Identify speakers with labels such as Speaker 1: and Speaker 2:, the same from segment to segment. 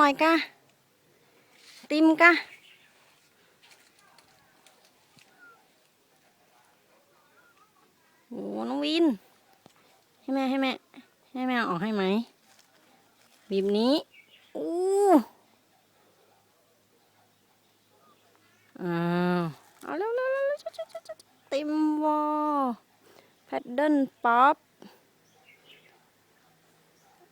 Speaker 1: ร่อยกะติมกะโอ้น้องวิน ให้แม่ให้แม่ให้แม่ออกให้ไหมบีบนี้อู้อ้าวเอาเร็วเร็วเร็วเร็วชุดชุดชุดชุดเต็มวอแพดเดิลป๊อป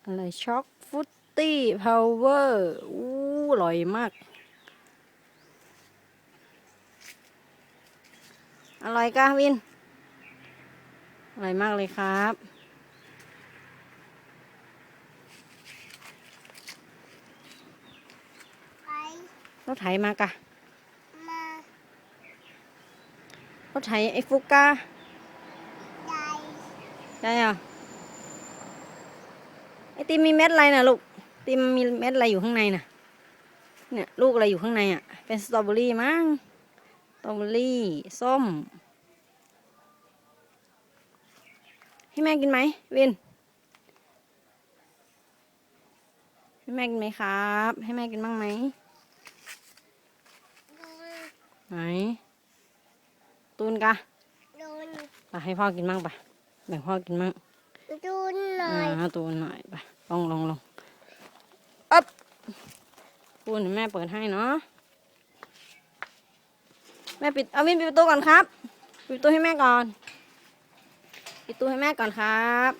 Speaker 1: อะไรช็อกฟุต ตี้พาวเวอร์อู้อร่อยมาก อร่อยกะวิน อร่อยมากเลยครับ
Speaker 2: ไป
Speaker 1: รถไถมากะ
Speaker 2: มาร
Speaker 1: ถไถไอ้ฟุกกา
Speaker 2: ใจ
Speaker 1: ได้เหรอไอติมมีเม็ดอะไรนะลูก ติมมีเม็ดอะไรอยู่ข้างในน่ะ เนี่ยลูกอะไรอยู่ข้างในอะ เป็นสตรอเบอรี่มั้ง สตรอเบอรี่ส้ม ให้แม่กินไหมวิน ให้แม่กินไหมครับ ให้แม่กินบ้างไหม
Speaker 2: ดู
Speaker 1: ไหน ตูนกะ
Speaker 2: ดู
Speaker 1: ไปให้พ่อกินบ้างไปแบ่งพ่อกินบ้าง
Speaker 2: ดูหน่อย
Speaker 1: อ่าตูนหน่อยไปลงลงลง อ๊บตูนเดี๋ยวแม่เปิดให้เนาะ แม่ปิด เอาวินปิดประตูก่อนครับ ปิดประตูให้แม่ก่อน ปิดประตูให้แม่ก่อนครับ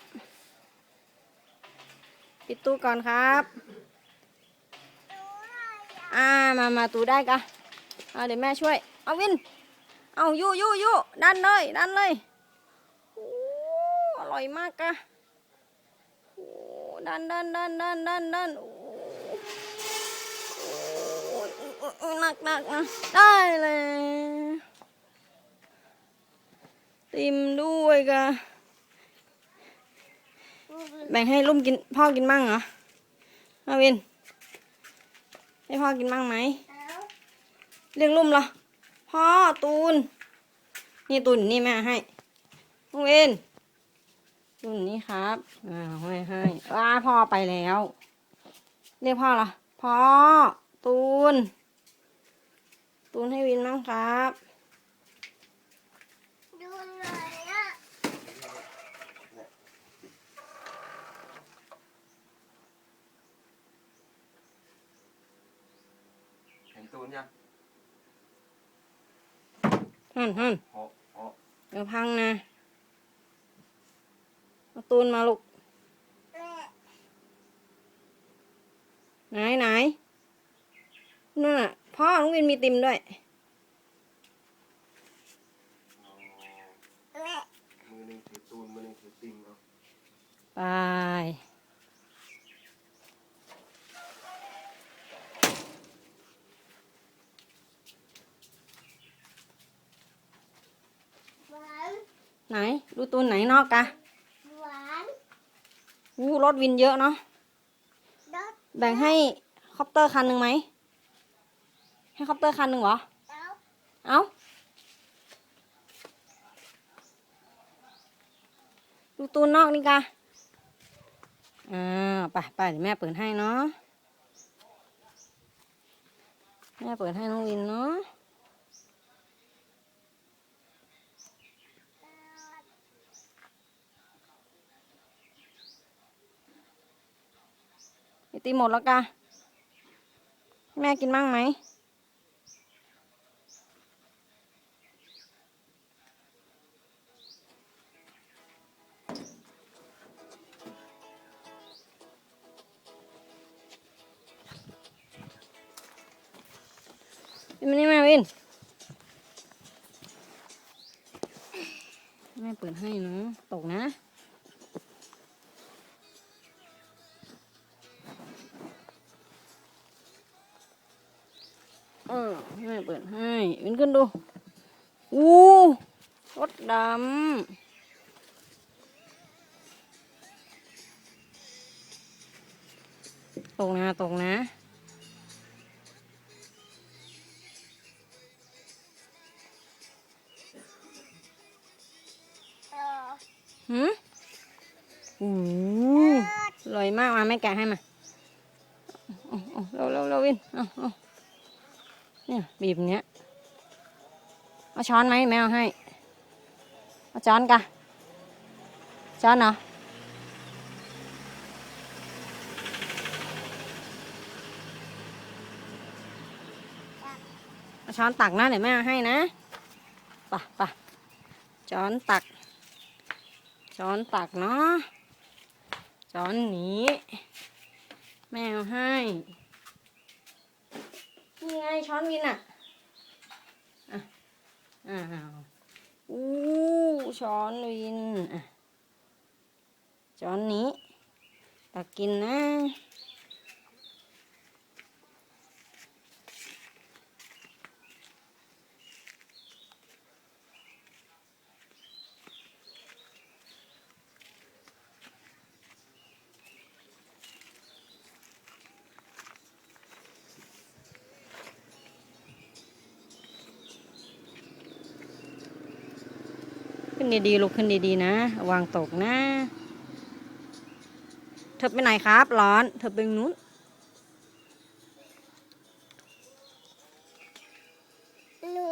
Speaker 1: ปิดประตูก่อนครับ อ่า มามาตูได้กะเอาเดี๋ยวแม่ช่วย เอาวิน เอายู่ยู่ยู่ดันเลย ดันเลยโอ้อร่อยมากกะโอ้ดันดันดันดันดันดันโอ้โอ้ยโอ้ย หนักหนักนะได้เลย ติมด้วยกะแบ่งให้ลุ่มกินพ่อกินมั่งเหรอมาวิน ให้พ่อกินมั่งไหม เรียกลุ่มเหรอ พ่อตูน นี่ตูนนี่แม่ให้ลุงเวนตูนนี่ครับ อ่าให้ให้ว้าพ่อไปแล้ว เรียกพ่อเหรอ พ่อตูน ตูนให้วินมั้งครับ
Speaker 2: ดูหน่อยอะ
Speaker 3: เห็นตูนยัง
Speaker 1: ฮั่นฮั่น
Speaker 3: โอ้โอ้
Speaker 1: เดี๋ยวพังนะเอาตูนมาลูก
Speaker 2: แม่
Speaker 1: ไหนไหนนู่นน่ะ พ่อลุงวินมีติมด้วย
Speaker 2: แม่
Speaker 3: มือหนึ่งถือตูนมือหนึ่งถือติงเนาะ
Speaker 1: ไป
Speaker 2: หวาน
Speaker 1: ไหน ดูตูนไหนนอกกะ
Speaker 2: หวาน
Speaker 1: อู้รถวินเยอะเนาะ
Speaker 2: รส
Speaker 1: แบ่งให้คอปเตอร์คันหนึ่งไหม ให้คอปเตอร์คันหนึ่งเหรอ
Speaker 2: แล้ว
Speaker 1: เอาดูตูนนอกนี่กะอ่าไปไปเดี๋ยวแม่เปิดให้เนาะ แม่เปิดให้น้องวินเนาะไอติมหมดแล้วกะให้แม่กินบ้างไหม วินมานี่มาวินแม่เปิดให้นะตกนะเออให้แม่เปิดให้วินขึ้นดูอู้รถดำตกนะตกนะ หืมอู้อร่อยมากมาแม่แกะให้มาเอาเอาเร็วเร็วเร็ววินเอาเอาเนี่ยบีบอย่างเนี้ย เอาช้อนไหมแม่เอาให้ เอาช้อนกะช้อนเหรอเอาช้อนตักนะเดี๋ยวแม่เอาให้นะไป่ะป่ะช้อนตัก ช้อนตักเนาะช้อนนี้ แมวให้นี่ไงช้อนวินอะอ้าวอู้ช้อนวินอะช้อนนี้ ตักกินนะ นดีๆลูกขึ้นดีๆนะระวางตกนะ เธอไปไหนครับ ร้อน เธอไปนู้น
Speaker 2: หนู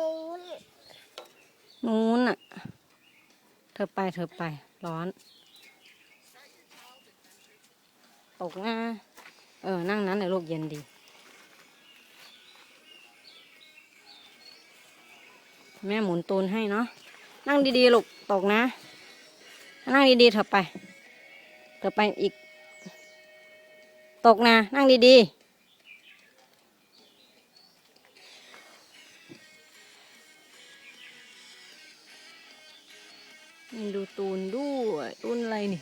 Speaker 1: นู้นอะ เธอไปเธอไป ร้อน ตกนะ เออ นั่งนั้นเลยลูกเย็นดีแม่หมุนตูนให้เนาะ นั่งดีๆลูกตกนะ นั่งดีๆเถอะไปเถอะไปอีก ตกนะ นั่งดีๆนี่ดูตูนด้วยตูนอะไรนี่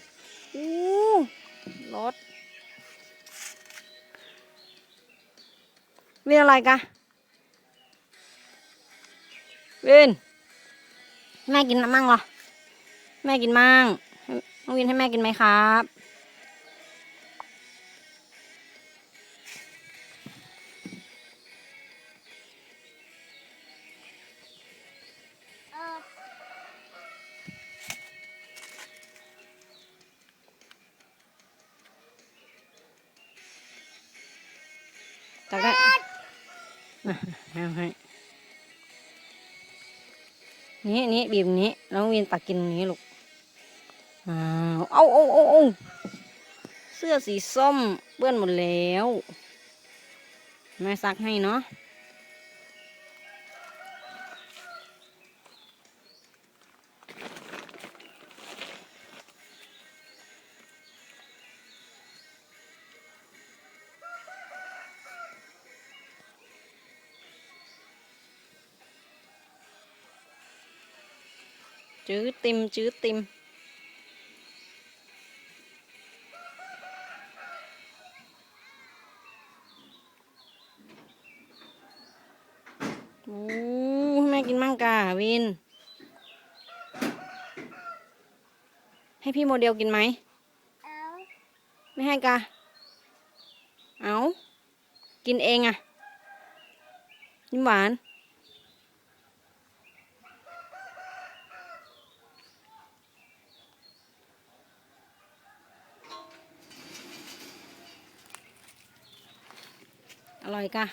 Speaker 1: อู้รถเวียนอะไรกะเวียน แม่กินมั่งเหรอ แม่กินมั่งให้น้องวินให้แม่กินไหมครับ
Speaker 2: เออ
Speaker 1: จักได้ อะเอาให้ นี่นี่บีบนี้แล้ววินตักกินนี้ลูกอ้าวเอาเอาเอาเอาเสื้อสีส้มเปื้อนหมดแล้วแม่ซักให้เนาะ จื้อติมจื้อติม โอ้ให้แม่กินมั่งกาวิน ให้พี่โมเดลกินไหม
Speaker 2: เอา
Speaker 1: ไม่ให้กาเอา กินเองอะยิ้มหวาน อร่อยกะ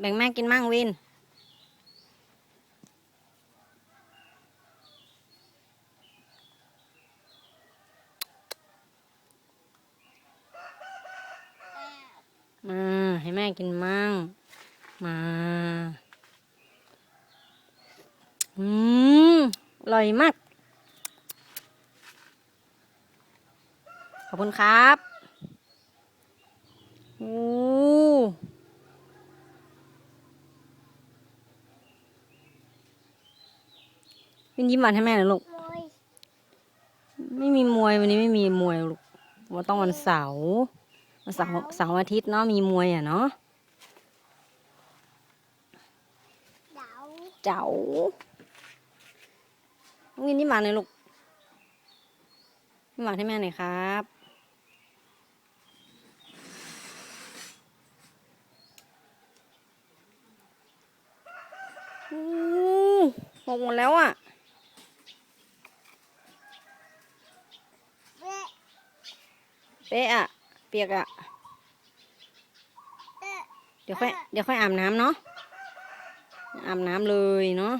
Speaker 1: แบ่งแม่กินมั่งวิน มาให้แม่กินมั่ง มา อืม อร่อยมาก ขอบคุณครับโอ้วินยิ้มหวานให้แม่หน่อยลูก
Speaker 2: โอย
Speaker 1: ไม่มีมวยวันนี้ไม่มีมวยลูกวันต้องวันเสาร์วันเสาร์เสาร์อาทิตย์เนาะมีมวยอะเนาะ
Speaker 2: เดา
Speaker 1: เจ๋า น้องวินนี่มาเลยลูกยิ้มหวานให้แม่หน่อยครับหกหมดแล้วอะ
Speaker 2: เป๊ะ
Speaker 1: อะ เปียก
Speaker 2: อะ
Speaker 1: เดี๋ยวค่อยเดี๋ยวค่อยอาบน้ำเนาะอาบน้ำเลยเนาะ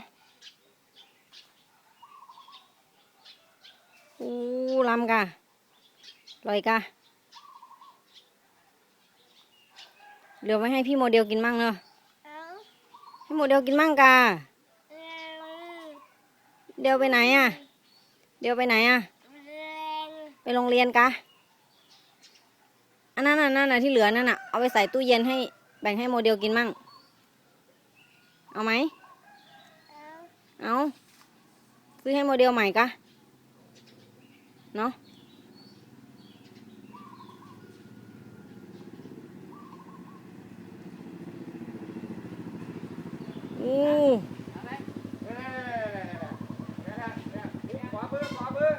Speaker 1: อู้ลำกะลอยกะเหลือไว้ให้พี่โมเดลกินมั่งเนอะ
Speaker 2: เอา
Speaker 1: ให้โมเดลกินมั่งกะ
Speaker 2: เร็ว
Speaker 1: เดลไปไหนอะ เดลไปไหนอะ
Speaker 2: เร็ว
Speaker 1: ไปโรงเรียนกะอันนั้นน่ะนั่นน่ะที่เหลือนั่นน่ะเอาไปใส่ตู้เย็นให้แบ่งให้โมเดลกินมั่ง เอาไหม
Speaker 2: เอา
Speaker 1: เอาซื้อให้โมเดลใหม่กะ เนาะอู้
Speaker 3: ขวามือขวามือ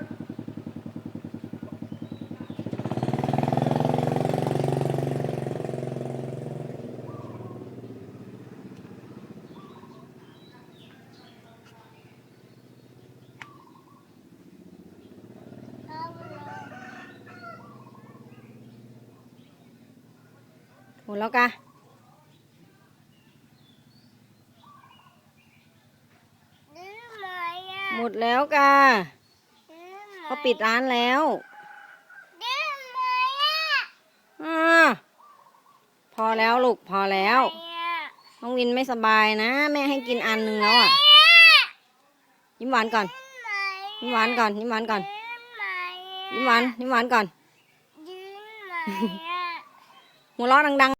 Speaker 2: เอาเลย
Speaker 1: หมดแล้วกะ
Speaker 2: ดื้อไหมอะ
Speaker 1: หมดแล้วกะ
Speaker 2: ดื้อไหม
Speaker 1: เขาปิดร้านแล้ว
Speaker 2: ดื้อไหมอะ
Speaker 1: อ่าพอแล้วลูกพอแล้ว
Speaker 2: ไหมอะ
Speaker 1: น้องวินไม่สบายนะ แม่ให้กินอันหนึ่งแล้วอะ ยิ้มหวานก่อน
Speaker 2: ดื้อไหม
Speaker 1: ยิ้มหวานก่อน ยิ้มหวานก่อน
Speaker 2: ดื้อไหมอะ
Speaker 1: ยิ้มหวาน ยิ้มหวานก่อน
Speaker 2: ดื้อไหมอะ
Speaker 1: หัวเราะดังๆ